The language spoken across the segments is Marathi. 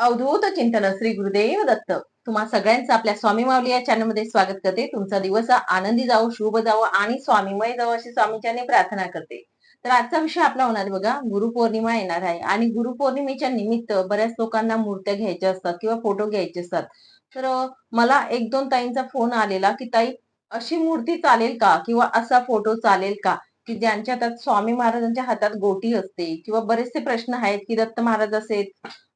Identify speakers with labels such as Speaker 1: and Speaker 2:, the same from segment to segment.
Speaker 1: अवधूत चिंतन श्री गुरुदेव दत्त. तुम्हा सगळ्यांचं आपल्या स्वामी माऊली या चॅनलमध्ये स्वागत करते. तुमचा दिवस आनंदी जावो शुभ जावो आणि स्वामीमय जावो अशी स्वामीच्याने प्रार्थना करते. तर आजचा विषय आपला होणार आहे बघा गुरुपौर्णिमा येणार आहे आणि गुरुपौर्णिमेच्या निमित्त बऱ्याच लोकांना मूर्त्या घ्यायच्या असतात किंवा फोटो घ्यायचे असतात. तर मला एक दोन ताईंचा फोन आलेला की ताई अशी मूर्ती चालेल का? किंवा असा फोटो चालेल का? की ज्यांच्या हातात स्वामी महाराजांच्या हातात गोटी असते किंवा बरेचसे प्रश्न आहेत की दत्त महाराज असेल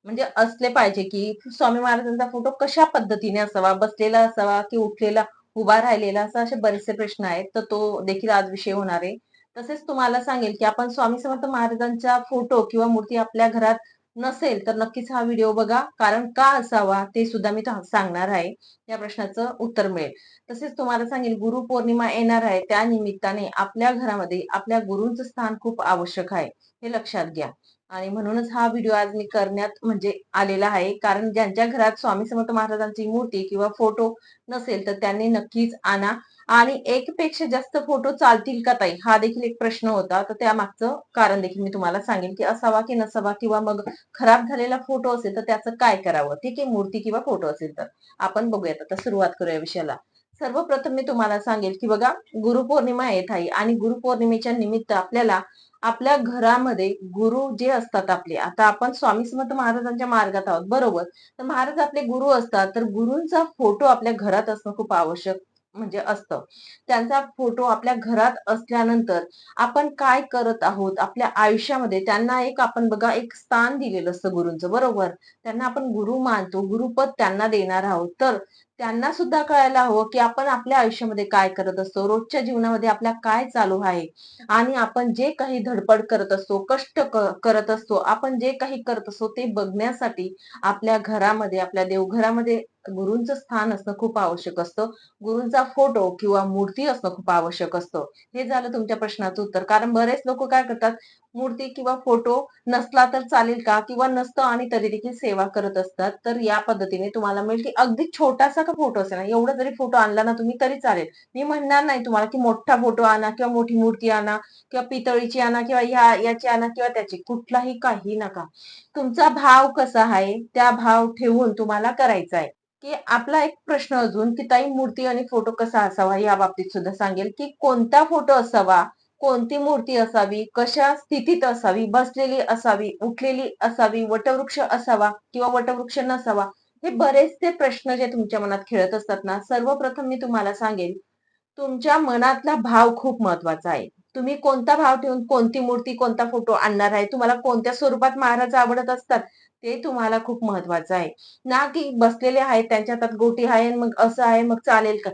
Speaker 1: म्हणजे असले पाहिजे की स्वामी महाराजांचा फोटो कशा पद्धतीने असावा बसलेला असावा की उठलेला उभा राहिलेला असा असे बरेचसे प्रश्न आहेत. तर तो देखील आज विषय होणार आहे. तसेच तुम्हाला सांगेल की आपण स्वामी समर्थ महाराजांचा फोटो किंवा मूर्ती आपल्या घरात नसेल तर नक्कीच हा व्हिडिओ बघा. कारण का असावा ते सुद्धा मी सांगणार आहे. या प्रश्नाचं उत्तर मिळेल. तसेच तुम्हाला सांगेल गुरुपौर्णिमा येणार आहे. त्या निमित्ताने आपल्या घरामध्ये आपल्या गुरुंचं स्थान खूप आवश्यक आहे. हे लक्षात घ्या. आणि म्हणूनच हा व्हिडिओ आज मी करण्यात म्हणजे आलेला आहे. कारण ज्यांच्या घरात स्वामी समर्थ महाराजांची मूर्ती किंवा फोटो नसेल तर त्यांनी नक्कीच आणा. आणि एक पेक्षा जास्त फोटो चालतील का ताई? हा देखील एक प्रश्न होता. तर त्या मागचं कारण देखील मी तुम्हाला सांगेन की असावा की नसावा किंवा मग खराब झालेला फोटो असेल तर त्याचं काय करावं? ठीक आहे? मूर्ती किंवा फोटो असेल तर. आपण बघूयात. आता सुरुवात करूया विषयाला. सर्वप्रथम मी तुम्हाला सांगेल की बघा गुरुपौर्णिमा येत आहे आणि गुरुपौर्णिमेच्या निमित्त आपल्याला आपल्या घरामध्ये गुरु जे असतात आपले आता आपण स्वामी समर्थ महाराजांच्या मार्गात आहोत बरोबर? तर महाराज आपले गुरु असतात. तर गुरूंचा फोटो आपल्या घरात असणं खूप आवश्यक. म्हणजे असतं. त्यांचा फोटो आपल्या घरात असल्यानंतर आपण काय करत आहोत? आपल्या आयुष्यामध्ये त्यांना एक आपण बघा एक स्थान दिलेलं असतं गुरूंचं बरोबर? त्यांना आपण गुरु मानतो गुरुपद त्यांना देणार आहोत. तर त्यांना सुद्धा कळायला हवं की आपण आपल्या आयुष्यामध्ये काय करत असतो रोजच्या जीवनामध्ये आपल्या काय चालू आहे आणि आपण जे काही धडपड करत असतो कष्ट करत असतो आपण जे काही करत असतो ते बघण्यासाठी आपल्या घरामध्ये आपल्या देवघरामध्ये गुरूंचं स्थान असणं खूप आवश्यक असतं. गुरूंचा फोटो किंवा मूर्ती असणं खूप आवश्यक असतं. हे झालं तुमच्या प्रश्नाचं उत्तर. कारण बरेच लोक काय करतात मूर्ती किंवा फोटो नसला तर चालेल का? किंवा नसतं आणि तरी देखील सेवा करत असतात तर या पद्धतीने तुम्हाला मिळेल की अगदी छोटासा का फोटो असेल? ना एवढा जरी फोटो आणला ना तुम्ही तरी चालेल. मी म्हणणार नाही तुम्हाला की मोठा फोटो आणा किंवा मोठी मूर्ती आणा किंवा पितळीची आणा किंवा ह्या याची आणा किंवा त्याची. कुठलाही काही नका. तुमचा भाव कसा आहे त्या भाव ठेवून तुम्हाला करायचा आहे. की आपला एक प्रश्न अजून की ताई मूर्ती आणि फोटो कसा असावा? या बाबतीत सुद्धा सांगेल की कोणता फोटो असावा? कोणती मूर्ती असावी? कशा स्थितीत असावी? बसलेली असावी? उठलेली असावी? वटवृक्ष असावा किंवा वटवृक्ष नसावा? हे बरेचसे प्रश्न जे तुमच्या मनात खेळत असतात ना सर्वप्रथम मी तुम्हाला सांगेल तुमच्या मनातला भाव खूप महत्त्वाचा आहे. तुम्ही कोणता भाव ठेवून कोणती मूर्ती कोणता फोटो आणणार आहे? तुम्हाला कोणत्या स्वरूपात महाराज आवडत असतात? ते तुम्हाला खूप महत्वाचं आहे. ना की बसलेले आहेत त्यांच्या हातात गोटी आहे आणि मग असं आहे मग चालेल का?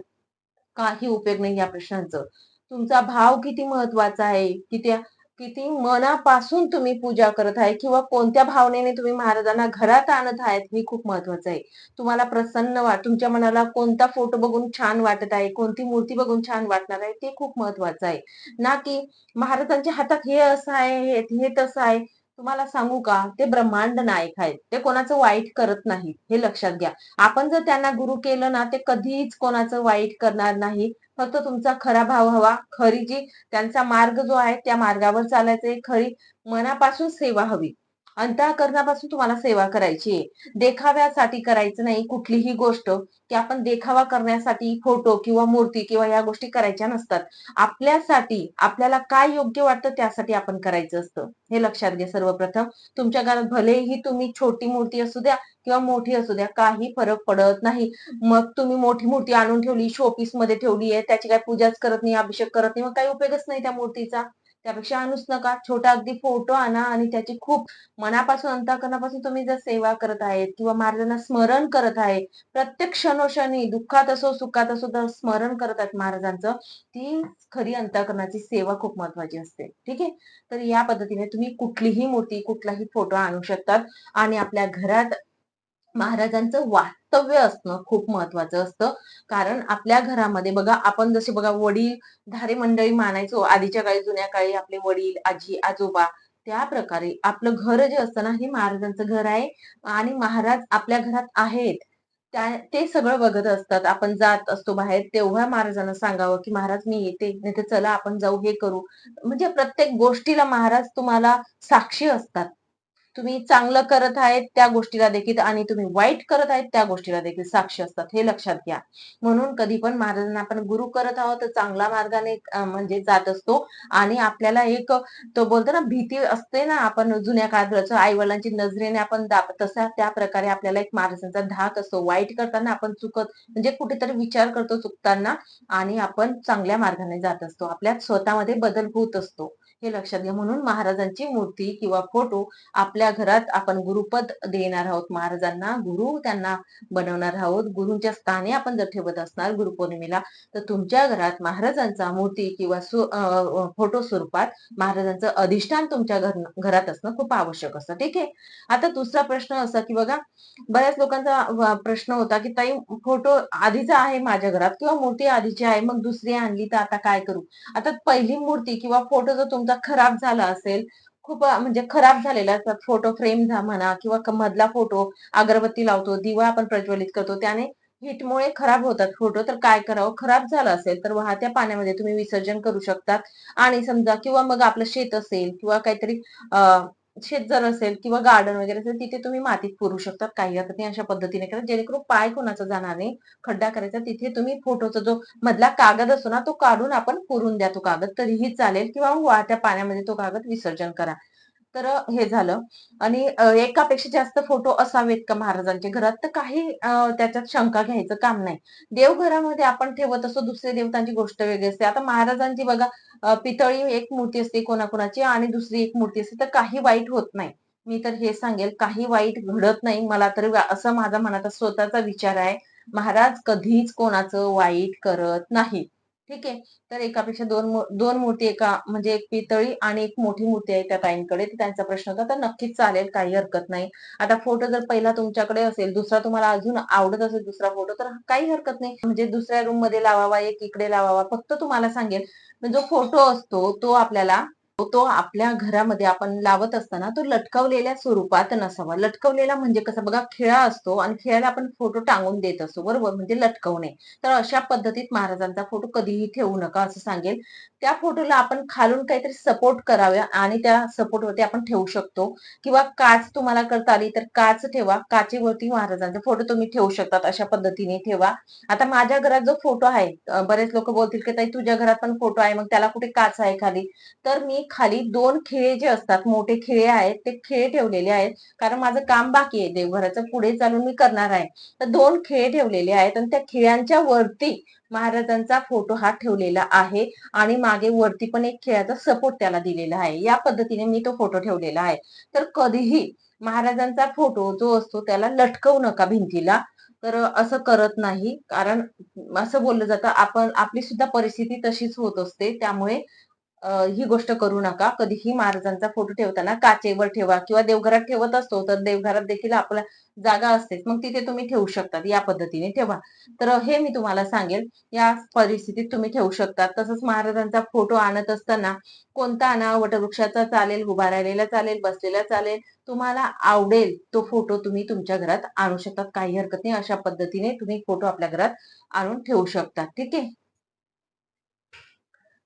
Speaker 1: काही उपयोग नाही या प्रश्नांचं. तुमचा भाव किती महत्त्वाचा आहे? किती किती मनापासून तुम्ही पूजा करत आहे? किंवा कोणत्या भावनेने तुम्ही महाराजांना घरात आणत आहेत? हे खूप महत्वाचं आहे. तुम्हाला प्रसन्न वाट तुमच्या मनाला कोणता फोटो बघून छान वाटत आहे? कोणती मूर्ती बघून छान वाटणार आहे? ते खूप महत्वाचं आहे. ना की महाराजांच्या हातात हे असं आहे हे हे तसं आहे. तुम्हाला सांगू का? ते ब्रह्मांड नायक आहेत. ते कोणाचं वाईट करत नाहीत हे लक्षात घ्या. आपण जर त्यांना गुरु केलं ना ते कधीच कोणाचं वाईट करणार नाही. फक्त तुमचा खरा भाव हवा. खरी जी त्यांचा मार्ग जो आहे त्या मार्गावर चालायचे खरी मनापासून सेवा हवी. अंतःकरणापासून तुम्हाला सेवा करायची आहे. देखाव्यासाठी करायचं नाही कुठलीही गोष्ट की आपण देखावा करण्यासाठी फोटो किंवा मूर्ती किंवा या गोष्टी करायच्या नसतात. आपल्यासाठी आपल्याला काय योग्य वाटतं त्यासाठी आपण करायचं असतं. हे लक्षात घ्या सर्वप्रथम. तुमच्या घरात भलेही तुम्ही छोटी मूर्ती असू द्या किंवा मोठी असू द्या काही फरक पडत नाही. मग तुम्ही मोठी मूर्ती आणून ठेवली शोपीसमध्ये ठेवली आहे त्याची काय पूजाच करत नाही अभिषेक करत नाही मग काही उपयोगच नाही त्या मूर्तीचा. त्यापेक्षा आणूच नका. छोटा अगदी फोटो आणा आणि त्याची खूप मनापासून अंतःकरणापासून तुम्ही जर सेवा करत आहेत किंवा महाराजांना स्मरण करत आहे प्रत्येक क्षणोक्षणी दुःखात असो सुखात असो तर स्मरण करत आहेत महाराजांचं ती खरी अंतःकरणाची सेवा खूप महत्वाची असते. ठीक आहे? तर या पद्धतीने तुम्ही कुठलीही मूर्ती कुठलाही फोटो आणू शकतात आणि आपल्या घरात महाराजांचं वास्तव्य असणं खूप महत्वाचं असतं. कारण आपल्या घरामध्ये बघा आपण जसे बघा वडील धारे मंडळी मानायचो आधीच्या काळी जुन्या काळी आपले वडील आजी आजोबा त्या प्रकारे आपलं घर जे असतं ना हे महाराजांचं घर आहे आणि महाराज आपल्या घरात आहेत. त्या ते सगळं बघत असतात. आपण जात असतो बाहेर तेव्हा महाराजांना सांगावं की महाराज मी येते. नाही तर चला आपण जाऊ हे करू. म्हणजे प्रत्येक गोष्टीला महाराज तुम्हाला साक्षी असतात. तुम्ही चांगलं करत आहेत त्या गोष्टीला देखील आणि तुम्ही वाईट करत आहेत त्या गोष्टीला देखील साक्ष असतात हे लक्षात घ्या. म्हणून कधी पण महाराजांना आपण गुरु करत आहोत तर चांगला मार्गाने म्हणजे जात असतो. आणि आपल्याला एक तो बोलतो ना भीती असते ना आपण जुन्या काळात आई वडिलांची नजरेने आपण तसा त्या प्रकारे आपल्याला एक महाराजांचा धाक असतो. वाईट करताना आपण चुकत म्हणजे कुठेतरी विचार करतो चुकताना आणि आपण चांगल्या मार्गाने जात असतो. आपल्यात स्वतःमध्ये बदल होत असतो. हे लक्षात घ्या. म्हणून महाराजांची मूर्ती किंवा फोटो आपल्या घरात आपण गुरुपद देणार आहोत. महाराजांना गुरु त्यांना बनवणार आहोत. गुरुंच्या स्थानी आपण जर ठेवत असणार गुरुपौर्णिमेला तर तुमच्या घरात महाराजांचा मूर्ती किंवा फोटो स्वरूपात महाराजांचं अधिष्ठान तुमच्या घर घरात असणं खूप आवश्यक असतं. ठीक आहे? आता दुसरा प्रश्न असा की बघा बऱ्याच लोकांचा प्रश्न होता की ताई फोटो आधीचा आहे माझ्या घरात किंवा मूर्ती आधीची आहे मग दुसरी आणली तर आता काय करू? आता पहिली मूर्ती किंवा फोटो जर तुमचा खराब झाला असेल. खूप म्हणजे खराब झालेला फोटो फ्रेम म्हणा किंवा मधला फोटो अगरबत्ती लावतो दिवा आपण प्रज्वलित करतो त्याने हिटमुळे खराब होतात फोटो तर काय करावं? खराब झाला असेल तर वाहत्या पाण्यामध्ये तुम्ही विसर्जन करू शकतात. आणि समजा किंवा मग आपलं शेत असेल किंवा काहीतरी शेत जर असेल किंवा गार्डन वगैरे असेल तिथे तुम्ही मातीत पुरू शकतात काही आता नाही. अशा पद्धतीने करा. जेणेकरून पाय कोणाचा जाणार नाही खड्डा करायचा तिथे तुम्ही फोटोचा जो मधला कागद असतो ना तो काढून आपण पुरून द्या तो कागद. तरीही चालेल किंवा वाहत्या पाण्यामध्ये तो कागद विसर्जन करा. तर हे झालं. आणि एकापेक्षा जास्त फोटो असावेत का महाराजांच्या घरात तर काही त्याच्यात शंका घ्यायचं काम नाही. देवघरामध्ये आपण ठेवत असतो दुसऱ्या देवतांची गोष्ट वेगळी असते. आता महाराजांची बघा पितळी एक मूर्ती असते कोणाकोणाची आणि दुसरी एक मूर्ती असते. तर काही वाईट होत नाही. मी तर हे सांगेल काही वाईट घडत नाही. मला तर असं माझा मनात स्वतःचा विचार आहे. महाराज कधीच कोणाचं वाईट करत नाही. ठीक आहे? तर एकापेक्षा दोन दोन मूर्ती एका म्हणजे एक पितळी आणि एक मोठी मूर्ती आहे त्या ताईंकडे. त्यांचा प्रश्न होता तर नक्कीच चालेल काही हरकत नाही. आता फोटो जर पहिला तुमच्याकडे असेल दुसरा तुम्हाला अजून आवडत असेल दुसरा फोटो तर काही हरकत नाही. म्हणजे दुसऱ्या रूममध्ये लावावा एक इकडे लावावा फक्त तुम्हाला सांगेल जो फोटो असतो तो आपल्याला तो आपल्या घरामध्ये आपण लावत असताना तो लटकवलेल्या स्वरूपात नसावा. लटकवलेला म्हणजे कसं? बघा खेळा असतो आणि खेळाला आपण फोटो टांगून देत असतो. बरोबर? म्हणजे लटकवणे. तर अशा पद्धतीत महाराजांचा फोटो कधीही ठेवू नका असं सांगेल. त्या फोटोला आपण खालून काहीतरी सपोर्ट कराव्या आणि त्या सपोर्टवरती आपण ठेवू शकतो. किंवा काच तुम्हाला करता आली तर काच ठेवा. काचेवरती महाराजांचे फोटो तुम्ही ठेवू शकतात. अशा पद्धतीने ठेवा. आता माझ्या घरात जो फोटो आहे बरेच लोक बोलतील की ताई तुझ्या घरात पण फोटो आहे. मग त्याला कुठे काच आहे खाली? तर मी खाली दोन खिळे जे असतात मोठे खिळे आहेत ते खिळे ठेवलेले आहेत. कारण माझं काम बाकी आहे. देवघराचं पुढे चालून मी करणार आहे. तर दोन खिळे ठेवलेले आहेत आणि त्या खिळ्यांच्या वरती महाराजांचा फोटो हा ठेवलेला आहे आणि मागे वरती पण एक खेळाचा सपोर्ट त्याला दिलेला आहे. या पद्धतीने मी तो फोटो ठेवलेला आहे. तर कधीही महाराजांचा फोटो जो असतो त्याला लटकवू नका भिंतीला. तर असं करत नाही. कारण असं बोललं जातं आपण आपली सुद्धा परिस्थिती तशीच होत असते. त्यामुळे ही गोष्ट करू नका. कधीही महाराजांचा फोटो ठेवताना काचेवर ठेवा किंवा देवघरात ठेवत असतो तर देवघरात देखील आपल्या जागा असतेच. मग तिथे तुम्ही ठेवू शकतात. या पद्धतीने ठेवा. तर हे मी तुम्हाला सांगेल. या परिस्थितीत तुम्ही ठेवू शकता तसंच महाराजांचा फोटो आणत असताना कोणता आणा वटवृक्षाचा चालेल उभा राहिलेला चालेल बसलेला चालेल तुम्हाला आवडेल तो फोटो तुम्ही तुमच्या घरात आणू शकतात. काही हरकत नाही. अशा पद्धतीने तुम्ही फोटो आपल्या घरात आणून ठेवू शकता ठीक आहे?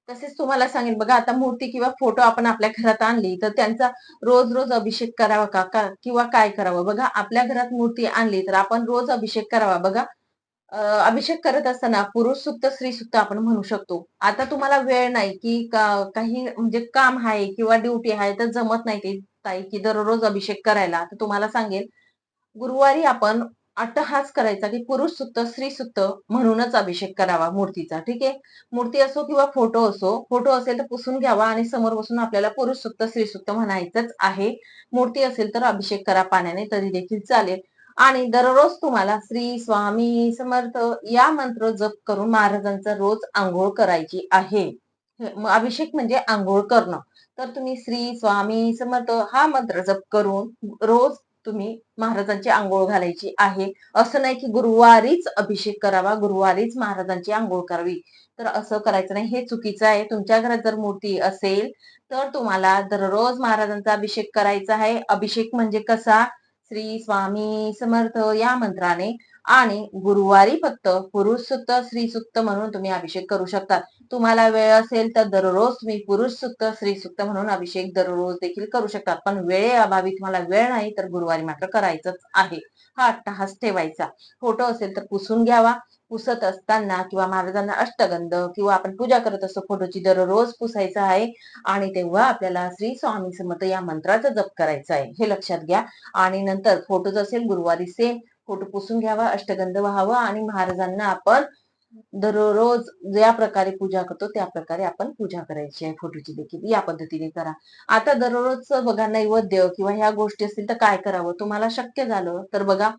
Speaker 1: तसेच तुम्हाला सांगेल बघा आता मूर्ती किंवा फोटो आपण आपल्या घरात आणली तर त्यांचा रोज रोज अभिषेक करावा का किंवा काय करावं? बघा आपल्या घरात मूर्ती आणली तर आपण रोज अभिषेक करावा. बघा अभिषेक करत असताना पुरुष सुक्त स्त्री सुक्त आपण म्हणू शकतो. आता तुम्हाला वेळ नाही की काही म्हणजे काम आहे किंवा ड्युटी आहे तर जमत नाही ते ताई की दररोज अभिषेक करायला. तर तुम्हाला सांगेल गुरुवारी आपण अट्टहास करायचा की पुरुष सुत्त स्त्री सुत्त म्हणूनच अभिषेक करावा मूर्तीचा ठीक आहे? मूर्ती असो किंवा फोटो असो फोटो असेल तर पुसून घ्यावा आणि समोर बसून आपल्याला पुरुष सुत्त स्त्री सुत्त म्हणायचंच आहे. मूर्ती असेल तर अभिषेक करा पाण्याने तरी देखील चालेल. आणि दररोज तुम्हाला श्री स्वामी समर्थ या मंत्र जप करून महाराजांचा रोज आंघोळ करायची आहे. अभिषेक म्हणजे आंघोळ करणं. तर तुम्ही श्री स्वामी समर्थ हा मंत्र जप करून रोज तुम्ही महाराजांची आंघोळ घालायची आहे. असं नाही की गुरुवारीच अभिषेक करावा गुरुवारीच महाराजांची आंघोळ करावी. तर असं करायचं नाही. हे चुकीचं आहे. तुमच्या घरात जर मूर्ती असेल तर तुम्हाला दररोज महाराजांचा अभिषेक करायचा आहे. अभिषेक म्हणजे कसा? श्री स्वामी समर्थ या मंत्राने आणि गुरुवारी फक्त पुरुष सुक्त स्त्री सुक्त म्हणून तुम्ही अभिषेक करू शकता. तुम्हाला वेळ असेल तर दररोज तुम्ही पुरुष सुक्त स्त्री सुक्त म्हणून अभिषेक दररोज देखील करू शकता. पण वेळे अभावी तुम्हाला वेळ नाही तर गुरुवारी मात्र करायचंच आहे. हा अट्टहास ठेवायचा. फोटो असेल तर पुसून घ्यावा. पुसत असताना किंवा महाराजांना अष्टगंध किंवा आपण पूजा करत असतो फोटोची दररोज पुसायचा आहे आणि तेव्हा आपल्याला श्री स्वामी समर्थ या मंत्राचा जप करायचा आहे. हे लक्षात घ्या. आणि नंतर फोटोच असेल गुरुवारी सेम फोटो पुसून घ्यावा अष्टगंध व्हावा आणि महाराजांना आपण दररोज ज्या प्रकारे पूजा करतो त्या प्रकारे आपण पूजा करायची आहे. फोटोची देखील या पद्धतीने करा. आता दररोज बघा नैवेद्य किंवा ह्या गोष्टी असतील तर काय करावं? तुम्हाला शक्य झालं तर बघा.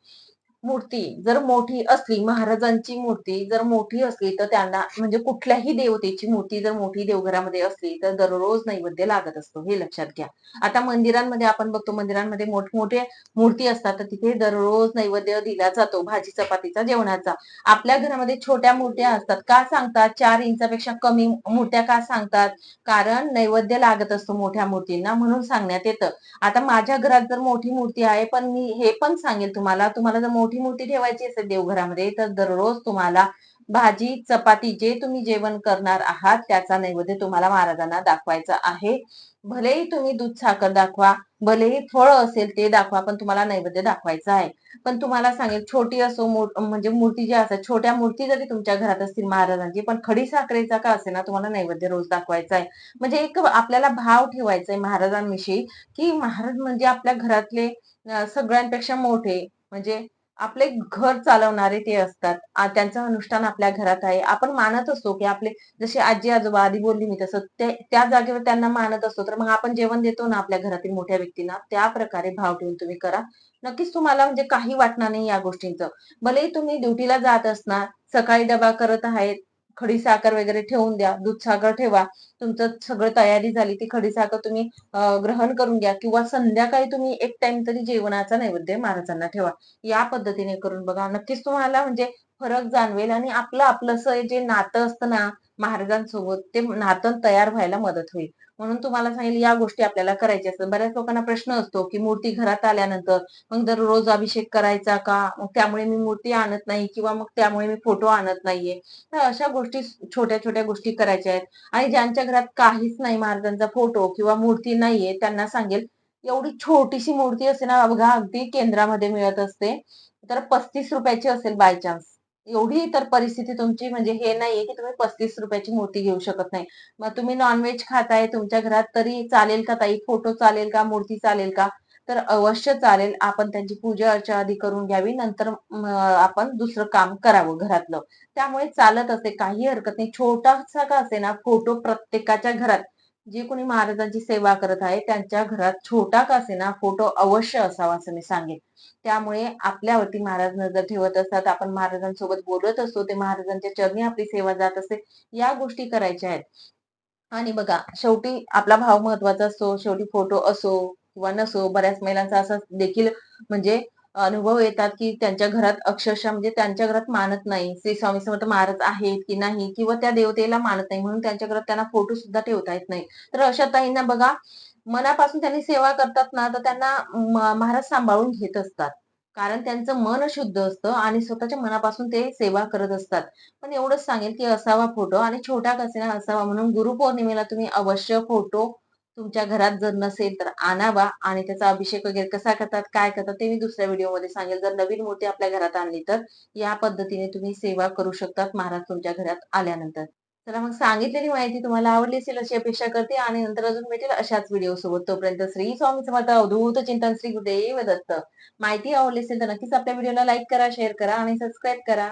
Speaker 1: मूर्ती जर मोठी असली महाराजांची मूर्ती जर मोठी असली तर त्यांना म्हणजे कुठल्याही देवतेची मूर्ती जर मोठी देवघरामध्ये असली तर दररोज नैवेद्य लागत असतो. हे लक्षात घ्या. आता मंदिरांमध्ये आपण बघतो मंदिरांमध्ये मोठमोठे मूर्ती असतात तर तिथे दररोज नैवेद्य दिला जातो. भाजी चपातीचा जेवणाचा. आपल्या घरामध्ये छोट्या मूर्त्या असतात. का सांगतात? चार इंचापेक्षा कमी मूर्त्या का सांगतात? कारण नैवेद्य लागत असतो मोठ्या मूर्तींना म्हणून सांगण्यात येतं. आता माझ्या घरात जर मोठी मूर्ती आहे पण मी हे पण सांगेल तुम्हाला. तुम्हाला जर मोठी मूर्ती ठेवायची असेल देवघरामध्ये तर दररोज तुम्हाला भाजी चपाती जे तुम्ही जेवण करणार आहात त्याचा नैवेद्य तुम्हाला महाराजांना दाखवायचा आहे. भलेही तुम्ही दूध साखर दाखवा भलेही फळ असेल ते दाखवा पण तुम्हाला नैवेद्य दाखवायचं आहे. पण तुम्हाला सांगेल छोटी असो म्हणजे मूर्ती जी असतात छोट्या मूर्ती जरी तुमच्या घरात असतील महाराजांची पण खडी साखरेचा का असे ना तुम्हाला नैवेद्य रोज दाखवायचा आहे. म्हणजे एक आपल्याला भाव ठेवायचा आहे महाराजांविषयी की महाराज म्हणजे आपल्या घरातले सगळ्यांपेक्षा मोठे म्हणजे आपले घर चालवणारे ते असतात. त्यांचं अनुष्ठान आपल्या घरात आहे. आपण मानत असतो की आपले जसे आजी आजोबा आधी बोलली मी तसं ते त्या जागेवर त्यांना मानत असतो. तर मग आपण जेवण देतो ना आपल्या घरातील मोठ्या व्यक्तींना त्या प्रकारे भाव ठेवून तुम्ही करा. नक्कीच तुम्हाला म्हणजे काही वाटणार नाही या गोष्टींचं. भले तुम्ही ड्युटीला जात असणार सकाळी डबा करत आहेत खडी साखर वगैरे ठेवून द्या दूध साखर ठेवा. तुमचं सगळं तयारी झाली ती खडी साखर तुम्ही ग्रहण करून घ्या किंवा संध्याकाळी तुम्ही एक टाइम तरी जेवणाचा नैवेद्य महाराजांना ठेवा. या पद्धतीने करून बघा. नक्कीच तुम्हाला म्हणजे फरक जाणवेल आणि आपलं आपलंसं जे नातं असतं ना महाराजांसोबत ते नातं तयार व्हायला मदत होईल. म्हणून तुम्हाला सांगेल या गोष्टी आपल्याला करायच्या असतात. बऱ्याच लोकांना प्रश्न असतो की मूर्ती घरात आल्यानंतर मग दररोज अभिषेक करायचा का? मग त्यामुळे मी मूर्ती आणत नाही किंवा मग त्यामुळे मी फोटो आणत नाहीये. तर अशा गोष्टी छोट्या छोट्या गोष्टी करायच्या आहेत. आणि ज्यांच्या घरात काहीच नाही महाराजांचा फोटो किंवा मूर्ती नाहीये त्यांना सांगेल एवढी छोटीशी मूर्ती असते ना बघा अगदी केंद्रामध्ये मिळत असते. तर पस्तीस रुपयाची असेल बाय चान्स एवढी तर परिस्थिती तुमची म्हणजे हे नाहीये की तुम्ही पस्तीस रुपयाची मोती घेऊ शकत नाही. मग तुम्ही नॉनव्हेज खाताय तुमच्या घरात तरी चालेल का ताई? फोटो चालेल का? मूर्ती चालेल का? तर अवश्य चालेल. आपण त्यांची पूजा अर्चा आधी करून घ्यावी. नंतर आपण दुसरं काम करावं घरातलं. त्यामुळे चालत असे. काही हरकत नाही. छोटासा का असे ना फोटो प्रत्येकाच्या घरात. जे कोणी महाराजांची सेवा करत आहे त्यांच्या घरात छोटा का असेना फोटो अवश्य असावा असं मी सांगेन. त्यामुळे आपल्यावरती महाराज नजर ठेवत असतात. आपण महाराजांसोबत बोलत असतो ते महाराजांच्या चरणी आपली सेवा जात असते या गोष्टी करायच्या आहेत. आणि बघा शेवटी आपला भाव महत्त्वाचा असतो शेवटी फोटो असो किंवा नसो बऱ्याच महिलांचा असा देखील म्हणजे अनुभव येतात की त्यांच्या घरात अक्षरशः म्हणजे त्यांच्या घरात मानत नाही. श्री स्वामी समर्थ महाराज आहेत की नाही किंवा त्या देवतेला मानत नाही. म्हणून त्यांच्या घरात त्यांना फोटो सुद्धा ठेवता येत नाही. तर अशा ताईंना बघा मनापासून त्यांनी सेवा करतात ना तर त्यांना महाराज सांभाळून घेत असतात. कारण त्यांचं मन शुद्ध असतं आणि स्वतःच्या मनापासून ते सेवा करत असतात. पण एवढंच सांगेल की असावा फोटो आणि छोटा कसे असावा म्हणून गुरुपौर्णिमेला तुम्ही अवश्य फोटो तुमच्या घरात जर नसेल तर आणावा आणि त्याचा अभिषेक वगैरे कसा करतात काय करतात ते मी दुसऱ्या व्हिडिओमध्ये सांगेल. जर नवीन मूर्ती आपल्या घरात आणली तर या पद्धतीने तुम्ही सेवा करू शकतात महाराज तुमच्या घरात आल्यानंतर. चला मग सांगितलेली माहिती तुम्हाला आवडली असेल अशी अपेक्षा करते आणि नंतर अजून भेटेल अशाच व्हिडिओ सोबत. तोपर्यंत श्री स्वामी समर्थ अवधूत चिंतन श्री गुरुदेव दत्त. माहिती आवडली असेल तर नक्कीच आपल्या व्हिडिओला लाईक करा शेअर करा आणि सबस्क्राईब करा.